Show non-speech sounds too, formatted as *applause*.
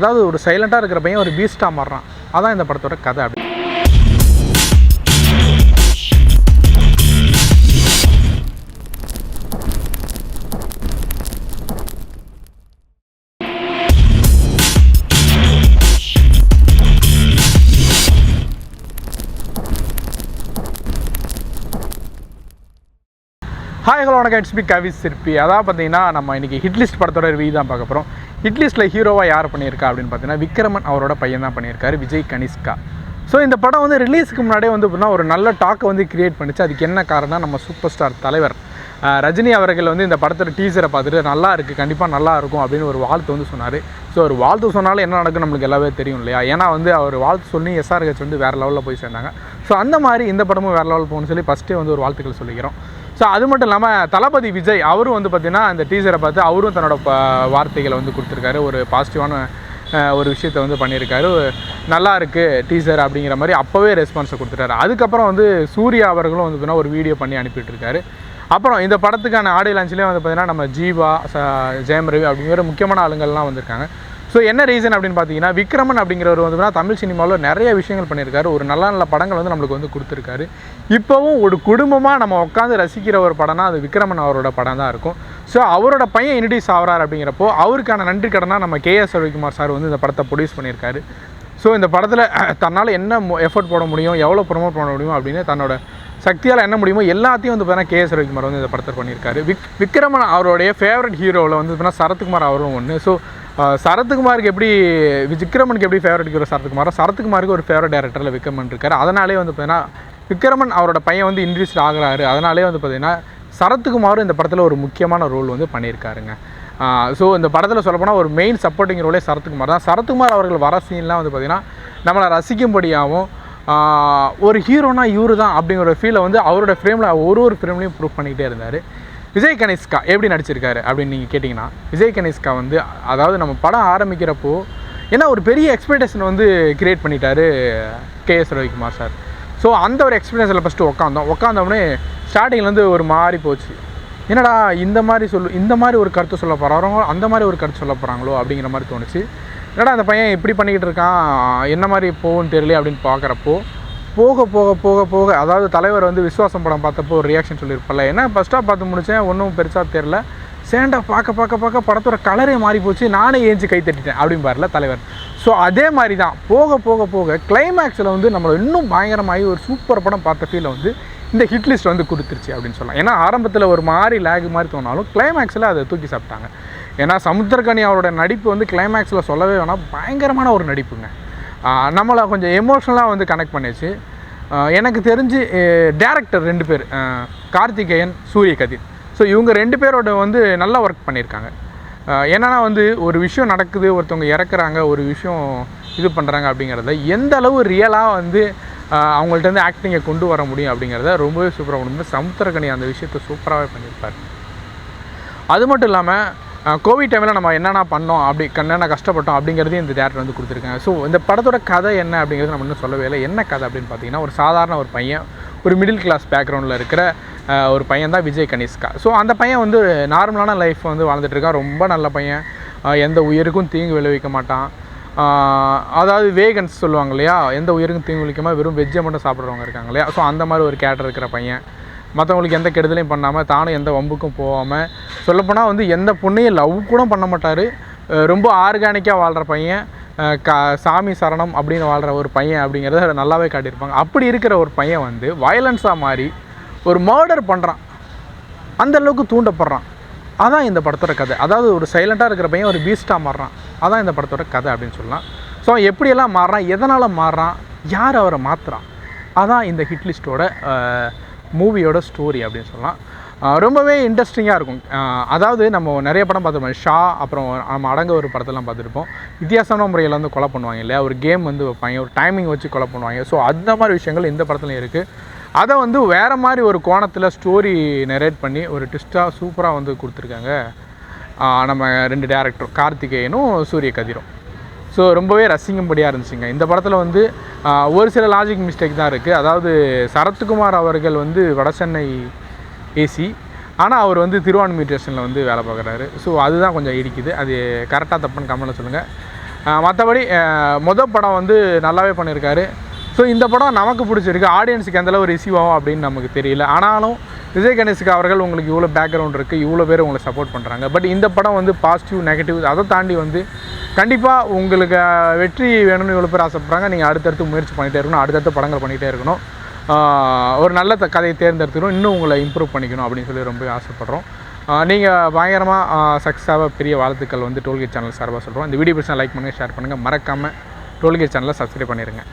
அதாவது ஒரு சைலண்டாக இருக்கிற பையன் ஒரு பீஸ்டாக மாறுறான். அதான் இந்த படத்தோட கதை அப்படி. ஹாய் ஹலோ வணக்கம். It's P Kavi Sirpi. அதான் பார்த்தீங்கன்னா நம்ம இன்றைக்கி ஹிட்லிஸ்ட் படத்தோட ரிவ்யூ தான் பார்க்க போகிறோம் ஹிட்லிஸ்ட்டில் ஹீரோவாக யார் பண்ணியிருக்கா அப்படின்னு பார்த்தீங்கன்னா விக்ரமன் அவரோட பையன் தான் பண்ணியிருக்காரு விஜய் கனிஷ்கா. ஸோ இந்த படம் வந்து ரிலீஸுக்கு முன்னாடியே வந்து பார்த்தீங்கன்னா ஒரு நல்ல டாக்கை வந்து கிரியேட் பண்ணிச்சு. அதுக்கு என்ன காரணம் நம்ம சூப்பர் ஸ்டார் தலைவர் ரஜினி அவர்கள் வந்து இந்த படத்தோட டீசரை பார்த்துட்டு நல்லா இருக்குது கண்டிப்பாக நல்லா இருக்கும் அப்படின்னு ஒரு வாழ்த்து வந்து சொன்னார். ஸோ ஒரு வாழ்த்து சொன்னாலும் என்ன நடக்கும் நம்மளுக்கு எல்லாமே தெரியும் இல்லையா? ஏன்னா வந்து அவர் வாழ்த்து சொல்லி எஸ்ஆர்ஹெச் வந்து வேறு லெவலில் போய் சேர்ந்தாங்க. ஸோ அந்த மாதிரி இந்த படமும் வேறு லெவல் போகணும்னு சொல்லி ஃபஸ்ட்டே வந்து ஒரு வாழ்த்துக்கள் சொல்லிக்கிறோம். ஸோ அது மட்டும் இல்லாமல் தளபதி விஜய் அவரும் வந்து பார்த்திங்கன்னா அந்த டீசரை பார்த்து அவரும் தன்னோட வார்த்தைகளை வந்து கொடுத்துருக்காரு. ஒரு பாசிட்டிவான ஒரு விஷயத்தை வந்து பண்ணியிருக்காரு. நல்லா இருக்குது டீசர் அப்படிங்கிற மாதிரி அப்போவே ரெஸ்பான்ஸை கொடுத்துட்டாரு. அதுக்கப்புறம் வந்து சூர்யா அவர்களும் வந்து பார்த்தீங்கன்னா ஒரு வீடியோ பண்ணி அனுப்பிட்டுருக்காரு. அப்புறம் இந்த படத்துக்கான ஆடியோ லான்ச்லேயே வந்து பார்த்திங்கன்னா நம்ம ஜீவா ச ஜெயம் ரவி அப்படிங்கிற முக்கியமான ஆளுங்கள்லாம் வந்திருக்காங்க. ஸோ என்ன ரீசன் அப்படின்னு பார்த்தீங்கன்னா விக்ரமன் அப்படிங்கிறவர் வந்து தமிழ் சினிமாவில் நிறைய விஷயங்கள் பண்ணியிருக்காரு. ஒரு நல்ல நல்ல படங்கள் வந்து நம்மளுக்கு வந்து கொடுத்துருக்காரு. இப்போவும் ஒரு குடும்பமாக நம்ம உட்காந்து ரசிக்கிற ஒரு படம்னா அது விக்ரமன் அவரோட படம் தான் இருக்கும். ஸோ அவரோட பையன் இன்ட்ரடியூஸ் ஆகிறார் அப்படிங்கிறப்போ அவருக்கான நன்றி கடனாக நம்ம கேஎஸ் ரவிக்குமார் சார் வந்து இந்த படத்தை ப்ரொடியூஸ் பண்ணியிருக்காரு. ஸோ இந்த படத்தில் *clears throat* தன்னால் என்ன எஃபர்ட் போட முடியும் எவ்வளோ ப்ரொமோட் பண்ண முடியும் அப்படின்னு தன்னோட சக்தியால் என்ன முடியுமோ எல்லாத்தையும் வந்து பார்த்தீங்கன்னா கேஎஸ் ரவிக்குமார் வந்து இந்த படத்தை பண்ணியிருக்காரு. விக் விக்ரமன் அவருடைய ஃபேவரட் ஹீரோவில் வந்து பார்த்தீங்கன்னா சரத்குமார் அவரும் ஒன்று ஸோ சரத்குமாருக்கு எப்படி விக்ரமனுக்கு எப்படி ஃபேவரட் ஹீரோ சரத்குமாரோ சரத்குமாருக்கு ஒரு ஃபேவரட் டேரக்டரில் விக்ரமன் இருக்கார். அதனாலே வந்து பார்த்தீங்கன்னா விக்ரமன் அவரோட பையன் வந்து இன்ட்ரெஸ்ட் ஆகுறாரு. அதனாலே வந்து பார்த்தீங்கன்னா சரத்குமாரும் இந்த படத்தில் ஒரு முக்கியமான ரோல் வந்து பண்ணியிருக்காருங்க. ஸோ இந்த படத்தில் சொல்லப்போனால் ஒரு மெயின் சப்போர்ட்டிங் ரோலே சரத்குமார் தான். சரத்குமார் அவர்கள் வர சீன்லாம் வந்து பார்த்திங்கன்னா நம்மளை ரசிக்கும்படியாகவும் ஒரு ஹீரோனா இவரு தான் அப்படிங்கிற ஃபீலை வந்து அவரோட ஃப்ரேமில் ஒரு ஒரு ஃப்ரேம்லையும் ப்ரூவ் பண்ணிக்கிட்டே இருந்தார். விஜய் கனிஷ்கா எப்படி நடிச்சிருக்காரு அப்படின்னு நீங்கள் கேட்டிங்கன்னா விஜய் கனிஷ்கா வந்து அதாவது நம்ம படம் ஆரம்பிக்கிறப்போ ஏன்னா ஒரு பெரிய எக்ஸ்பெக்டேஷன் வந்து கிரியேட் பண்ணிட்டாரு கேஎஸ் ரவிக்குமார் சார் ஸோ அந்த ஒரு எக்ஸ்பீரியன்ஸில் ஃபஸ்ட்டு உட்காந்தோம் உட்காந்தோடனே ஸ்டார்டிங்லேருந்து ஒரு மாறி போச்சு. என்னடா இந்த மாதிரி சொல்லு இந்த மாதிரி ஒரு கருத்து சொல்ல போகிறாரோ அந்த மாதிரி ஒரு கருத்து சொல்ல போகிறாங்களோ அப்படிங்கிற மாதிரி தோணுச்சு. என்னடா அந்த பையன் இப்படி பண்ணிக்கிட்டு இருக்கான் என்ன மாதிரி போகும்னு தெரியல அப்படின்னு பார்க்குறப்போ போக போக போக போக அதாவது தலைவர் வந்து விஸ்வாசம் படம் பார்த்தப்போ ஒரு ரியாக்ஷன் சொல்லியிருப்பல ஏன்னா ஃபஸ்ட்டாக பார்த்து முடித்தேன் ஒன்றும் பெருசாக தெரில சேண்டா பார்க்க பார்க்க பார்க்க படத்தோட கலரே மாறி போச்சு. நானே ஏஞ்சி கை தட்டிட்டேன் அப்படிம்பார்ல தலைவர். ஸோ அதே மாதிரி தான் போக போக போக கிளைமேக்ஸில் வந்து நம்மளை இன்னும் பயங்கரமாகி ஒரு சூப்பர் படம் பார்த்த ஃபீலை வந்து இந்த ஹிட் லிஸ்ட் வந்து கொடுத்துருச்சு அப்படின்னு சொல்லலாம். ஏன்னா ஆரம்பத்தில் ஒரு மாதிரி லேக் மாதிரி தோணாலும் கிளைமேக்ஸில் அதை தூக்கி சாப்பிட்டாங்க. ஏன்னா சமுத்திரகனி அவரோட நடிப்பு வந்து கிளைமேக்ஸில் சொல்லவே வேணாம். பயங்கரமான ஒரு நடிப்புங்க. நம்மளை கொஞ்சம் எமோஷ்னலாக வந்து கனெக்ட் பண்ணிச்சு. எனக்கு தெரிஞ்சு டேரக்டர் ரெண்டு பேர் கார்த்திகேயன் சூரிய கதிர் ஸோ இவங்க ரெண்டு பேரோட வந்து நல்லா ஒர்க் பண்ணியிருக்காங்க. என்னென்னா என்னன்னா வந்து ஒரு விஷயம் நடக்குது ஒருத்தவங்க இறக்குறாங்க ஒரு விஷயம் இது பண்ணுறாங்க அப்படிங்கிறத எந்த அளவு ரியலாக வந்து அவங்கள்ட்ட இருந்து ஆக்டிங்கை கொண்டு வர முடியும் அப்படிங்கிறத ரொம்பவே சூப்பராக கொண்டு வந்து சமுத்திரக்கனி அந்த விஷயத்தை சூப்பராகவே பண்ணியிருப்பார். அது மட்டும் இல்லாமல் கோவிட் டைமில் நம்ம என்னென்ன பண்ணோம் அப்படி என்னென்ன கஷ்டப்பட்டோம் அப்படிங்கிறதையும் இந்த தேட்டர் வந்து கொடுத்துருக்காங்க. ஸோ இந்த படத்தோட கதை என்ன அப்படிங்கிறது நம்ம இன்னும் சொல்லவே இல்லை. என்ன கதை அப்படின்னு பார்த்தீங்கன்னா ஒரு சாதாரண ஒரு பையன் ஒரு மிடில் கிளாஸ் பேக்ரவுண்டில் இருக்கிற ஒரு பையன் தான் விஜய் கனிஷ்கா ஸோ அந்த பையன் வந்து நார்மலான லைஃப் வந்து வாழ்ந்துட்டுருக்கான் ரொம்ப நல்ல பையன். எந்த உயிருக்கும் தீங்கு விளைவிக்க மாட்டான். அதாவது வேகன்ஸ் சொல்லுவாங்க இல்லையா? எந்த உயிருக்கும் தீங்கு விளைவிக்காமல் வெறும் வெஜ்ஜை மட்டும் சாப்பிட்றவங்க இருக்காங்க இல்லையா? ஸோ அந்த மாதிரி ஒரு கேரக்டர் இருக்கிற பையன். மற்றவங்களுக்கு எந்த கெடுதலையும் பண்ணாமல் தானும் எந்த வம்புக்கும் போகாமல் சொல்லப்போனால் வந்து எந்த பொண்ணையும் லவ் கூட பண்ண மாட்டார். ரொம்ப ஆர்கானிக்காக வாழ்கிற பையன் கா க சாமி சரணம் அப்படின்னு வாழ்கிற ஒரு பையன் அப்படிங்கிறத நல்லாவே காட்டியிருப்பாங்க. அப்படி இருக்கிற ஒரு பையன் வந்து வயலன்ஸாக மாறி ஒரு மர்டர் பண்ணுறான் அந்த அளவுக்கு தூண்டப்படுறான். அதான் இந்த படத்தோட கதை. அதாவது ஒரு சைலண்ட்டாக இருக்கிற பையன் ஒரு பீஸ்ட்டாக மாறுறான். அதான் இந்த படத்தோட கதை அப்படின்னு சொல்லலாம். ஸோ எப்படியெல்லாம் மாறுறான் எதனால் மாறுறான் யார் அவரை மாற்றுறான் அதான் இந்த ஹிட்லிஸ்ட்டோட மூவியோட ஸ்டோரி அப்படின்னு சொல்லலாம். ரொம்பவே இன்ட்ரெஸ்டிங்காக இருக்கும். அதாவது நம்ம நிறைய படம் பார்த்துருப்போம். ஷா அப்புறம் நம்ம அடங்க ஒரு படத்தெல்லாம் பார்த்துருப்போம். வித்தியாசமான முறையில் வந்து கொலை பண்ணுவாங்க இல்லையா? ஒரு கேம் வந்து வைப்பாங்க ஒரு டைமிங் வச்சு கொலை பண்ணுவாங்க. ஸோ அந்த மாதிரி விஷயங்கள் இந்த படத்துலையும் இருக்குது அதை வந்து வேறு மாதிரி ஒரு கோணத்தில் ஸ்டோரி நெரேட் பண்ணி ஒரு ட்விஸ்ட்டாக சூப்பராக வந்து கொடுத்துருக்காங்க. நம்ம ரெண்டு டேரக்டர் கார்த்திகேயனும் சூரிய கதிரும் ஸோ ரொம்பவே ரசிக்கும்படியாக இருந்துச்சுங்க. இந்த படத்தில் வந்து ஒரு சில லாஜிக் மிஸ்டேக் தான் இருக்குது அதாவது சரத்குமார் அவர்கள் வந்து வடசென்னை ஏசி ஆனால் அவர் வந்து திருவான்மியூர் ஸ்டேஷனில் வந்து வேலை பார்க்குறாரு. ஸோ அதுதான் கொஞ்சம் இடிக்குது. அது கரெக்டாக தப்புன்னு கமெண்ட்டில் சொல்லுங்கள் மற்றபடி மொதல் படம் வந்து நல்லாவே பண்ணியிருக்காரு ஸோ இந்த படம் நமக்கு பிடிச்சிருக்கு. ஆடியன்ஸுக்கு எந்தளவு ரிசீவ் ஆகும் அப்படின்னு நமக்கு தெரியல. ஆனாலும் விஜய் கணேஷ்க்கு அவர்கள் உங்களுக்கு இவ்வளோ பேக்ரவுண்ட் இருக்குது இவ்வளோ பேர் உங்களை சப்போர்ட் பண்ணுறாங்க பட் இந்த படம் வந்து பாசிட்டிவ் நெகட்டிவ் அதை தாண்டி வந்து கண்டிப்பாக உங்களுக்கு வெற்றி வேணும்னு இவ்வளோ பேர் ஆசைப்படுறாங்க. நீங்கள் அடுத்தடுத்து முயற்சி பண்ணிகிட்டே இருக்கணும். அடுத்தடுத்த படங்கள் பண்ணிகிட்டே இருக்கணும். ஒரு நல்ல த- கதையை தேர்ந்தெடுத்துக்கணும். இன்னும் உங்களை இம்ப்ரூவ் பண்ணிக்கணும் அப்படின்னு சொல்லி ரொம்ப ஆசைப்பட்றோம். நீங்கள் பயங்கரமாக சக்ஸஸாக பெரிய வாழ்த்துக்கள் வந்து டோல்கேட் சேனல் சார்பாக சொல்கிறோம் இந்த வீடியோ பிடிச்சா லைக் பண்ணுங்கள் ஷேர் பண்ணுங்கள் மறக்காமல் டோல்கேட் சேனலை சப்ஸ்கிரைப் பண்ணிடுங்க